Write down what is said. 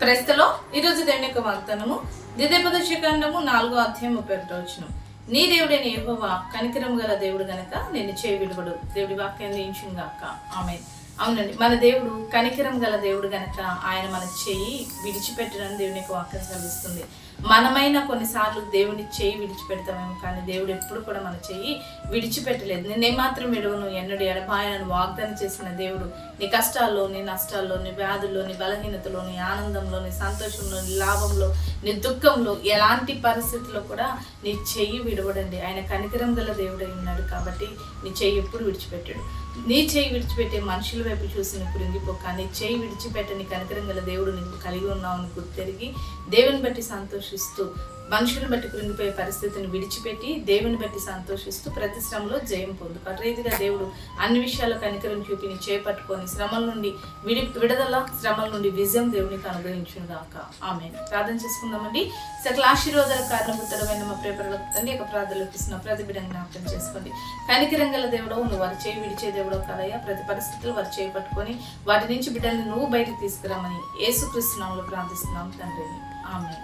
క్రైస్తలో ఈరోజు దేవుని యొక్క వాగ్దానము. ద్వితీయపదశకాండము నాలుగో అధ్యాయం ముప్పై ఒకటో వచ్చిన నీ దేవుడైన యహోవా కనికరం గల దేవుడు గనక నేను చేయి విడువడు దేవుడి వాక్యాన్ని దీయించును గాక ఆమె అవునండి. మన దేవుడు కనికరం గల దేవుడు గనక ఆయన మన చెయ్యి విడిచిపెట్టడం దేవుని యొక్క వాక్యం చదివిస్తుంది మనమైన కొన్నిసార్లు దేవుని చెయ్యి విడిచిపెడతామేమో కానీ దేవుడు ఎప్పుడు కూడా మన చెయ్యి విడిచిపెట్టలేదు. నేను మాత్రం విడువను ఎన్నడు ఎడబాయనను వాగ్దానం చేసిన దేవుడు. నీ కష్టాల్లో నీ నష్టాల్లో నీ వ్యాధుల్లో నీ బలహీనతలో నీ ఆనందంలో నీ సంతోషంలో నీ లాభంలో నీ దుఃఖంలో ఎలాంటి పరిస్థితుల్లో కూడా నీ చెయ్యి విడవడండి. ఆయన కనికరం గల దేవుడై ఉన్నాడు కాబట్టి నీ చెయ్యి ఎప్పుడు విడిచిపెట్టాడు. నీ చేయి విడిచిపెట్టే మనుషుల వైపు చూసిన నువ్వు కృంగిపోక నీ విడిచిపెట్టని కనికరం గల దేవుడు నీకు కలిగి ఉన్నావు గుర్తెరిగి దేవుని బట్టి సంతోషిస్తూ మనుషులను బట్టి కృంగిపోయే పరిస్థితిని విడిచిపెట్టి దేవుని బట్టి సంతోషిస్తూ ప్రతి శ్రమలో జయం పొందు అటు రీతిగా దేవుడు అన్ని విషయాల్లో కనికరం చూపిని చేపట్టుకొని శ్రమల నుండి విడి విడుదల శ్రమల నుండి విజయం దేవునికి అనుగ్రహించును గాక ఆమె ప్రార్థన చేసుకుందామండి. సకల ఆశీర్వాదాల కారణభూతమైన మా ప్రేపర్లకు తండ్రి యొక్క ప్రార్థనలు ఇస్తున్న ప్రతి బిడ్డను జ్ఞాపకం చేసుకోండి. కనికరం గల దేవుడవు నువ్వు వారు చేయి విడిచే దేవుడు దేవుడవు కదయ్యా ప్రతి పరిస్థితులు వారు చేపట్టుకొని వాటి నుంచి బిడ్డల్ని నువ్వు బయటకు తీసుకురామని యేసుక్రీస్తు నామములో ప్రార్థిస్తున్నాం తండ్రిని ఆమె